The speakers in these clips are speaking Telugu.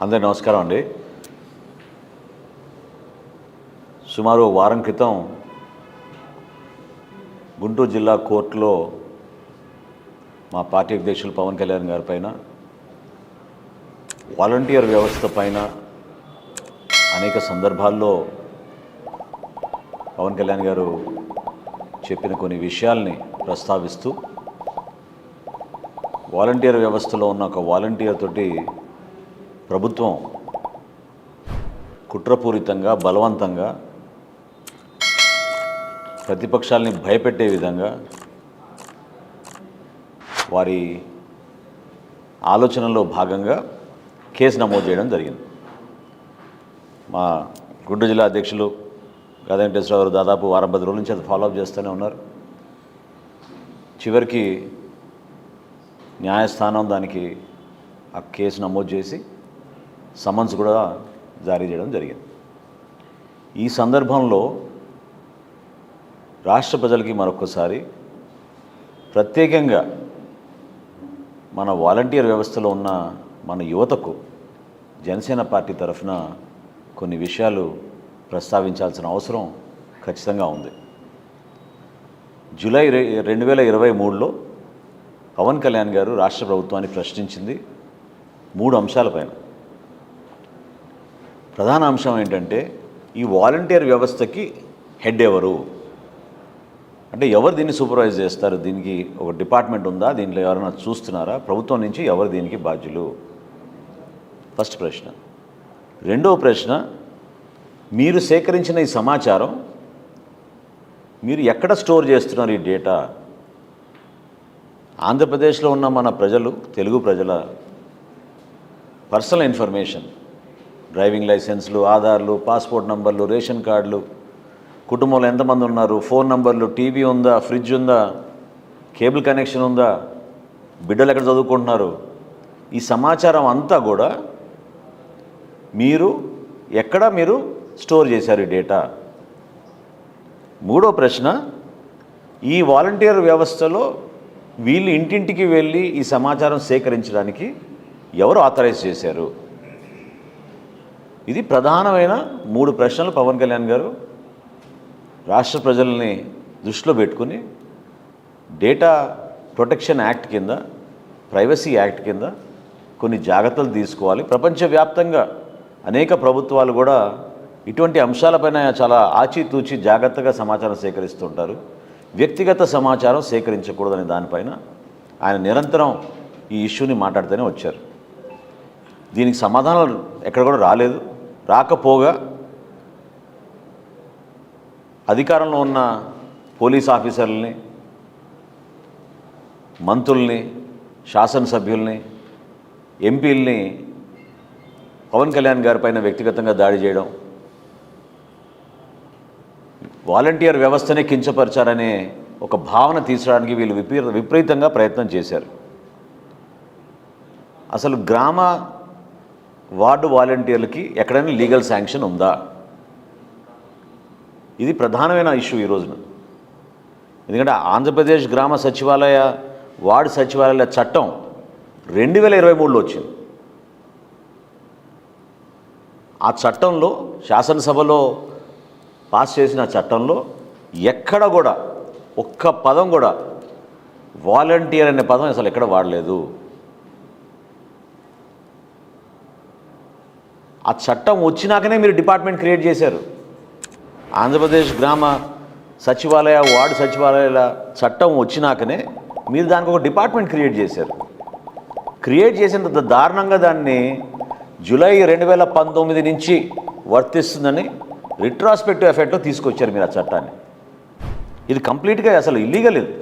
అందరి నమస్కారం అండి. సుమారు వారం క్రితం గుంటూరు జిల్లా కోర్టులో మా పార్టీ అధ్యక్షులు పవన్ కళ్యాణ్ గారి పైన వాలంటీర్ వ్యవస్థ పైన అనేక సందర్భాల్లో పవన్ కళ్యాణ్ గారు చెప్పిన కొన్ని విషయాల్ని ప్రస్తావిస్తూ వాలంటీర్ వ్యవస్థలో ఉన్న ఒక వాలంటీర్ తోటి ప్రభుత్వం కుట్రపూరితంగా బలవంతంగా ప్రతిపక్షాల్ని భయపెట్టే విధంగా వారి ఆలోచనలో భాగంగా కేసు నమోదు చేయడం జరిగింది. మా గుంటూరు జిల్లా అధ్యక్షులు గదా గారు దాదాపు వారం పది రోజుల నుంచి అది ఫాలోఅప్ చేస్తూనే ఉన్నారు. చివరికి న్యాయస్థానం దానికి ఆ కేసు నమోదు చేసి సమన్స్ కూడా జారీ చేయడం జరిగింది. ఈ సందర్భంలో రాష్ట్ర ప్రజలకి మరొకసారి ప్రత్యేకంగా మన వాలంటీర్ వ్యవస్థలో ఉన్న మన యువతకు జనసేన పార్టీ తరఫున కొన్ని విషయాలు ప్రస్తావించాల్సిన అవసరం ఖచ్చితంగా ఉంది. జూలై రెండు వేల ఇరవై మూడులో పవన్ కళ్యాణ్ గారు రాష్ట్ర ప్రభుత్వాన్ని ప్రశ్నించింది మూడు అంశాలపైన ప్రధాన అంశం ఏంటంటే ఈ వాలంటీర్ వ్యవస్థకి హెడ్ ఎవరు? అంటే ఎవరు దీన్ని సూపర్వైజ్ చేస్తారు? దీనికి ఒక డిపార్ట్మెంట్ ఉందా? దీంట్లో ఎవరైనా చూస్తున్నారా? ప్రభుత్వం నుంచి ఎవరు దీనికి బాధ్యులు? ఫస్ట్ ప్రశ్న. రెండవ ప్రశ్న మీరు సేకరించిన ఈ సమాచారం మీరు ఎక్కడ స్టోర్ చేస్తున్నారు ఈ డేటా? ఆంధ్రప్రదేశ్లో ఉన్న మన ప్రజలు తెలుగు ప్రజల పర్సనల్ ఇన్ఫర్మేషన్ డ్రైవింగ్ లైసెన్స్లు ఆధార్లు పాస్పోర్ట్ నంబర్లు రేషన్ కార్డులు. కుటుంబంలో ఎంతమంది ఉన్నారు? ఫోన్ నంబర్లు టీవీ ఉందా? ఫ్రిడ్జ్ ఉందా? కేబుల్ కనెక్షన్ ఉందా? బిడ్డలు ఎక్కడ చదువుకుంటున్నారు? ఈ సమాచారం అంతా కూడా మీరు ఎక్కడ మీరు స్టోర్ చేశారు ఈ డేటా? మూడో ప్రశ్న ఈ వాలంటీర్ వ్యవస్థలో వీళ్ళు ఇంటింటికి వెళ్ళి ఈ సమాచారం సేకరించడానికి ఎవరు ఆథరైజ్ చేశారు? ఇది ప్రధానమైన మూడు ప్రశ్నలు పవన్ కళ్యాణ్ గారు రాష్ట్ర ప్రజల్ని దృష్టిలో పెట్టుకుని డేటా ప్రొటెక్షన్ యాక్ట్ కింద ప్రైవసీ యాక్ట్ కింద కొన్ని జాగ్రత్తలు తీసుకోవాలి. ప్రపంచవ్యాప్తంగా అనేక ప్రభుత్వాలు కూడా ఇటువంటి అంశాలపైన చాలా ఆచితూచి జాగ్రత్తగా సమాచారం సేకరిస్తుంటారు. వ్యక్తిగత సమాచారం సేకరించకూడదనే దానిపైన ఆయన నిరంతరం ఈ ఇష్యూని మాట్లాడుతూనే వచ్చారు. దీనికి సమాధానాలు ఎక్కడ కూడా రాలేదు. రాకపోగా అధికారంలో ఉన్న పోలీస్ ఆఫీసర్లని మంత్రుల్ని శాసనసభ్యుల్ని ఎంపీల్ని పవన్ కళ్యాణ్ గారి పైన వ్యక్తిగతంగా దాడి చేయడం వాలంటీర్ వ్యవస్థనే కించపరిచారనే ఒక భావన తీర్చడానికి వీళ్ళు విపరీత విపరీతంగా ప్రయత్నం చేశారు. అసలు గ్రామ వార్డు వాలంటీర్లకి ఎక్కడైనా లీగల్ శాంక్షన్ ఉందా? ఇది ప్రధానమైన ఇష్యూ ఈ రోజున. ఎందుకంటే ఆంధ్రప్రదేశ్ గ్రామ సచివాలయ వార్డు సచివాలయాల చట్టం రెండు వేల ఇరవై మూడులో వచ్చింది. ఆ చట్టంలో శాసనసభలో పాస్ చేసిన చట్టంలో ఎక్కడ కూడా ఒక్క పదం కూడా వాలంటీర్ అనే పదం అసలు ఎక్కడ వాడలేదు. ఆ చట్టం వచ్చినాకనే మీరు డిపార్ట్మెంట్ క్రియేట్ చేశారు. ఆంధ్రప్రదేశ్ గ్రామ సచివాలయ వార్డు సచివాలయాల చట్టం వచ్చినాకనే మీరు దానికి ఒక డిపార్ట్మెంట్ క్రియేట్ చేశారు. క్రియేట్ చేసిన దారుణంగా దాన్ని జూలై రెండు వేల పంతొమ్మిది నుంచి వర్తిస్తుందని రిట్రాస్పెక్టివ్ ఎఫెక్ట్లో తీసుకొచ్చారు మీరు ఆ చట్టాన్ని. ఇది కంప్లీట్గా అసలు ఇల్లీగల్ ఇది.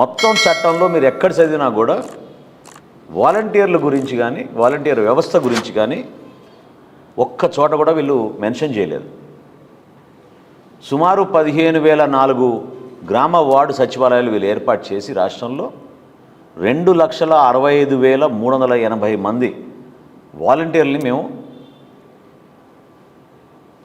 మొత్తం చట్టంలో మీరు ఎక్కడ చదివినా కూడా వాలంటీర్ల గురించి కానీ వాలంటీర్ వ్యవస్థ గురించి కానీ ఒక్క చోట కూడా వీళ్ళు మెన్షన్ చేయలేదు. సుమారు పదిహేను వేల నాలుగు గ్రామ వార్డు సచివాలయాలు వీళ్ళు ఏర్పాటు చేసి రాష్ట్రంలో రెండు లక్షల అరవై ఐదు వేల మూడు వందల ఎనభై మంది వాలంటీర్లని మేము